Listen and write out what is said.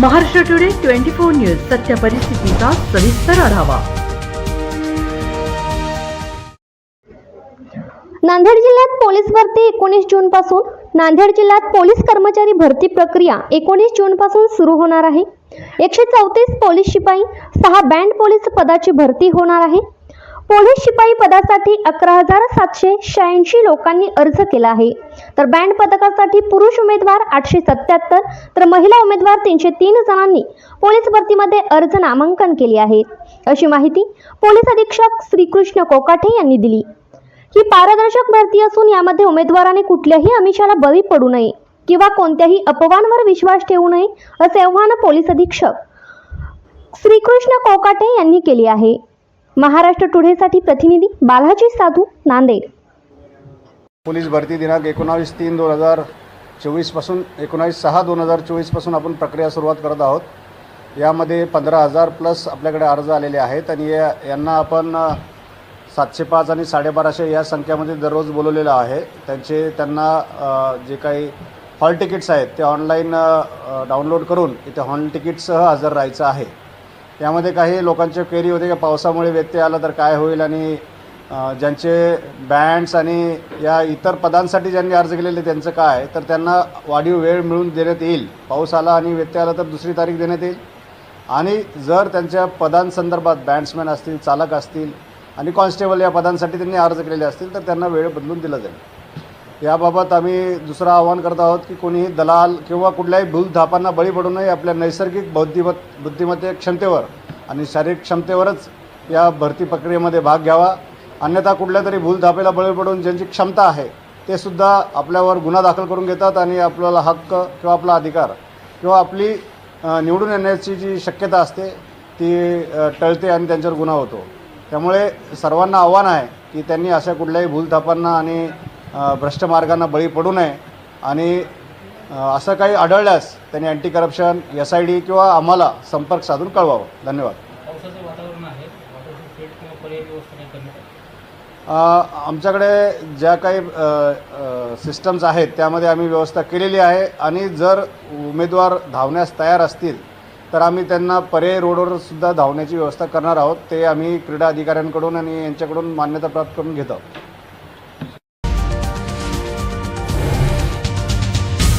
Maharashtra today twenty four news सत्य परिस्थितीचा सविस्तर आढावा. नांदेड जिल्ह्यात पोलीस भरती एकोणीस जून पासून. नांदेड जिल्ह्यात पोलीस कर्मचारी भरती प्रक्रिया एकोणीस जून पासून सुरू होणार आहे. एकशे चौतीस पोलीस शिपाई सहा बँड पोलीस पदाची भरती होणार आहे. पोलीस शिपाई पदासाठी अकरा हजार सातशे शहाऐंशी लोकांनी अर्ज केला आहे. तर बँड पदकासाठी पुरुष उमेदवार आठशे सत्याहत्तर तर महिला उमेदवार तीनशे तीन जणांनी पोलीस भरतीमध्ये अर्ज नामांकन केले आहे अशी माहिती पोलीस अधीक्षक श्रीकृष्ण कोकाठे यांनी दिली. ही पारदर्शक भरती असून यामध्ये उमेदवाराने कुठल्याही आमिषाला बळी पडू नये किंवा कोणत्याही अपवांवर विश्वास ठेवू नये असे आव्हान पोलीस अधीक्षक श्रीकृष्ण कोकाटे यांनी केले आहे. महाराष्ट्र टुडेसाठी प्रतिनिधी बालाजी साधू नांदेड. पोलीस भरती दिनांक एकोणावीस तीन दोन हजार चोवीसपासून एकोणावीस सहा दोन हजार चोवीसपासून आपण प्रक्रिया सुरुवात करत आहोत. यामध्ये पंधरा हजार प्लस आपल्याकडे अर्ज आलेले आहेत आणि या यांना आपण सातशे पाच आणि साडेबाराशे या संख्यामध्ये दररोज बोलवलेलं आहे. त्यांचे त्यांना जे काही हॉल तिकीट्स आहेत ते ऑनलाईन डाउनलोड करून इथे हॉल तिकीटसह हजर राहायचं आहे. यामध्ये काही लोकांचे क्वेरी होते की पावसामुळे व्यत्यय आला तर काय होईल आणि ज्यांचे बँड्स आणि या इतर पदांसाठी ज्यांनी अर्ज केलेले त्यांचं काय तर त्यांना वाढीव वेळ मिळून देण्यात येईल. पाऊस आला आणि व्यत्यय आला तर दुसरी तारीख देण्यात येईल. आणि जर त्यांच्या पदांसंदर्भात बँड्समॅन असतील चालक असतील आणि कॉन्स्टेबल या पदांसाठी त्यांनी अर्ज केलेले असतील तर त्यांना वेळ बदलून दिला जाईल. याबाबत आम्ही दुसरं आवाहन करत आहोत की कोणीही दलाल किंवा कुठल्याही भूलथापांना बळी पडू नये. आपल्या नैसर्गिक बौद्धिमत बुद्धिमत्ते क्षमतेवर आणि शारीरिक क्षमतेवरच या भरती प्रक्रियेमध्ये भाग घ्यावा. अन्यथा कुठल्या तरी भूलथापेला बळी पडून ज्यांची क्षमता आहे ते सुद्धा आपल्यावर गुन्हा दाखल करून घेतात आणि आपल्याला हक्क किंवा आपला अधिकार किंवा आपली निवडून येण्याची जी शक्यता असते ती टळते आणि त्यांच्यावर गुन्हा होतो. त्यामुळे सर्वांना आव्हान आहे की त्यांनी अशा कुठल्याही भूलथापांना आणि भ्रष्ट मार्गांना बळी पडू नये. आणि असं काही आढळल्यास त्यांनी anti corruption S I D किंवा आम्हाला संपर्क साधून कळवावं. धन्यवाद. आमच्याकडे ज्या काही सिस्टम्स आहेत त्यामध्ये आम्ही व्यवस्था केलेली आहे. आणि जर उमेदवार धावण्यास तयार असतील तर आम्ही त्यांना पर्यायी रोडवर सुद्धा धावण्याची व्यवस्था करणार आहोत. ते आम्ही क्रीडा अधिकाऱ्यांकडून आणि यांच्याकडून मान्यता प्राप्त करून घेत आहोत.